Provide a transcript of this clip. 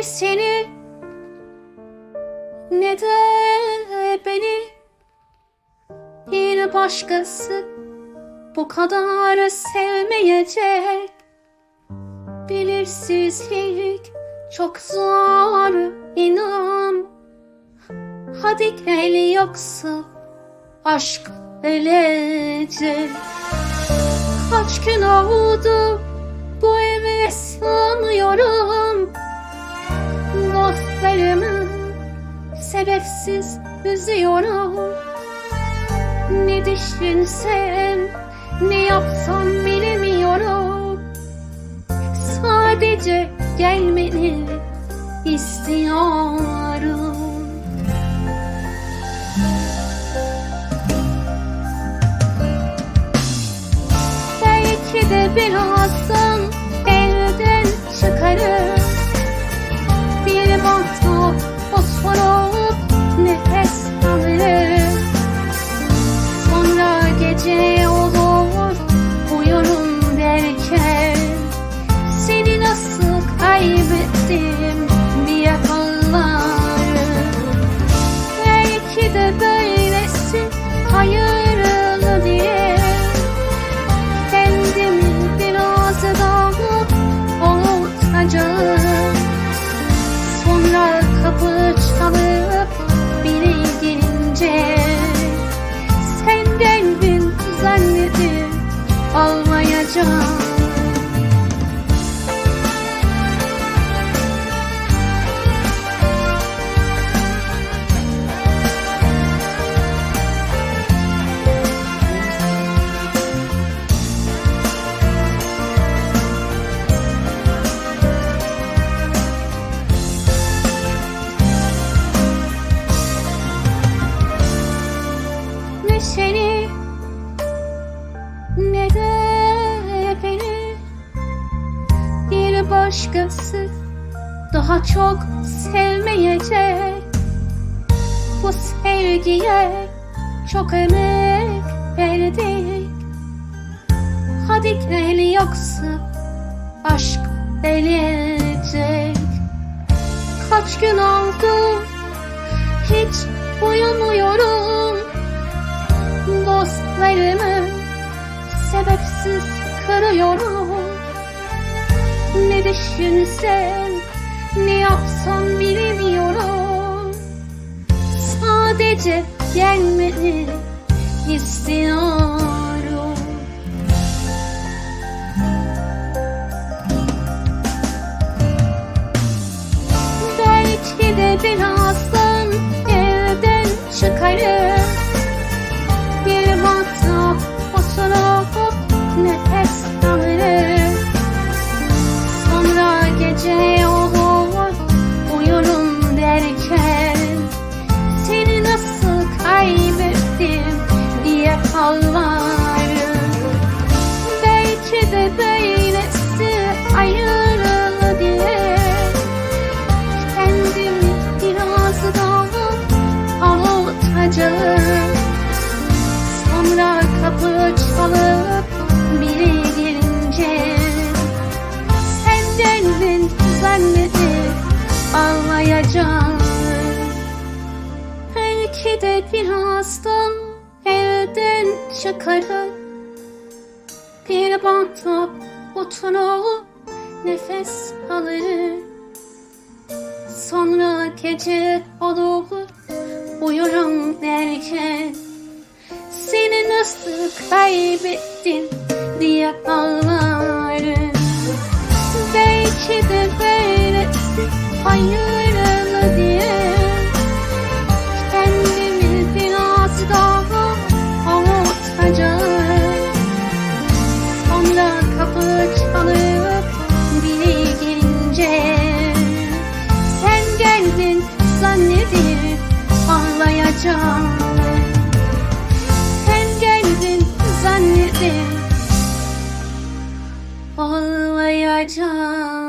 Ne seni. Ne de beni? Bir başkası bu kadar sevmeyecek. Belirsizlik çok zor inan. Hadi gel yoksa aşk ölecek Kaç gün oldu sebepsiz üzüyorum. Ne düşünsem ne yapsam bilemiyorum. Sadece gelmeni istiyorum. Belki de birazdan evden çıkarım. Bir bankta oturup seni. Ne de beni bir başkası daha çok sevmeyecek. Bu sevgiye çok emek verdik. Hadi gel yoksa aşk ölecek kaç gün oldu? Hiç uyumuyorum Dostlarımı sebepsiz kırıyorum. Ne düşünsem ne yapsam bilemiyorum. Sadece gelmeni istiyorum. Belki de birazdan evden çıkarım oturup nefes çıkarım Bir bankta oturup nefes alırım Sonra gece olur uyurum derken. Seni nasıl kaybettim diye ağlarım. Belki de böylesi hayırlı ağlayacağım sen geldin zannedip Ağlayacağım